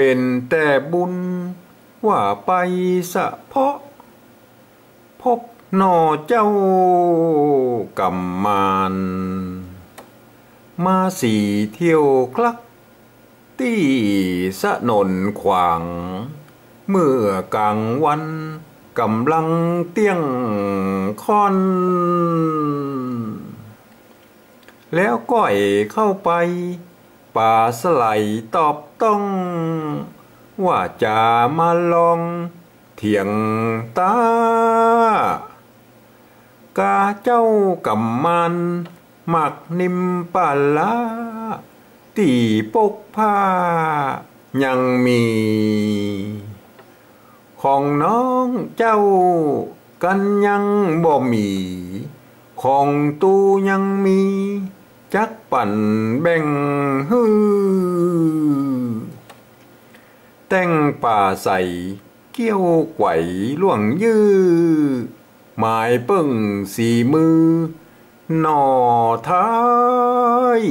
เป็นแต่บุญว่าไปสะเพาะ พบหนอเจ้ากำมานมาสี่เที่ยวคลักตีสะนนขวาง เมื่อกลางวันกำลังเตี้ยงคอน แล้วก้อยเข้าไป ป่าสไลตอบต้อง ว่าจะมาลองเถียงตากาเจ้ากำมันหมักนิมปาลาตีปกผ้า ยังมี ของน้องเจ้ากันยังบ่มี ของตูยังมี จักปั่นแบ่งฮือแต่งป่าใสเกี้ยวไหวล่วงยื้อหมายเปิ้งสีมือหนอท้าย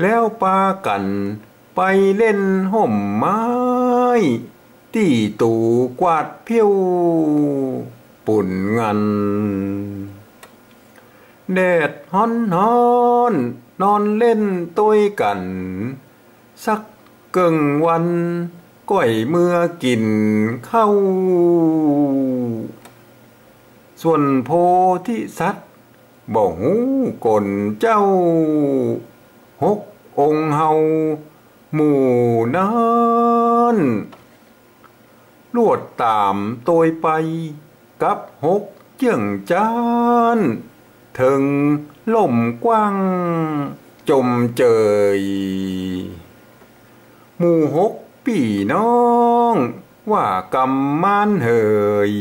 แล้วปากันไปเล่นห่มไม้ตีตูกวาดเพียวปุ่นงัน แดดฮ้อนฮ้อนนอนเล่นตัวกัน สักเกิงวันก้อยเมื่อกินเข้าส่วนโพธิสัตว์บอกหูกลเจ้า หกองเฮาหมู่นั้นลวดตามตัวไป กับหกเจียงจาน ถึงล่มกว้าง จมเจยหมู่หกปีน้อง ว่ากำมันเหย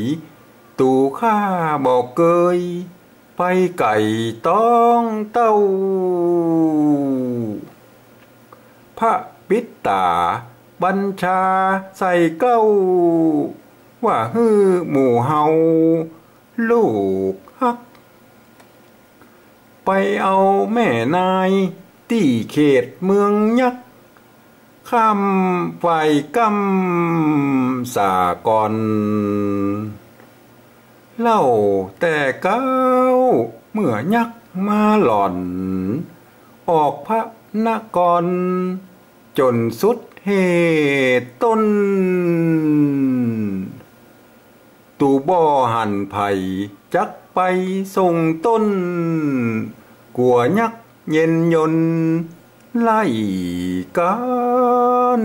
ตูข้าบอกเกย ไปไก่ต้องเต้า พระปิตตา บัญชาใส่เก้า ว่าฮือหมู่เฮา ลูกฮัก ไปเอาแม่นายที่เขตเมืองยักษ์คำไฟกำสากรเล่าแต่เก้าเมื่อยักษ์มาหล่อน ออกพระนกร จนสุดเหตุต้น ตูบ่อหันไผ่จักไปส่งต้น กัวยักเย็นยนไล่กัน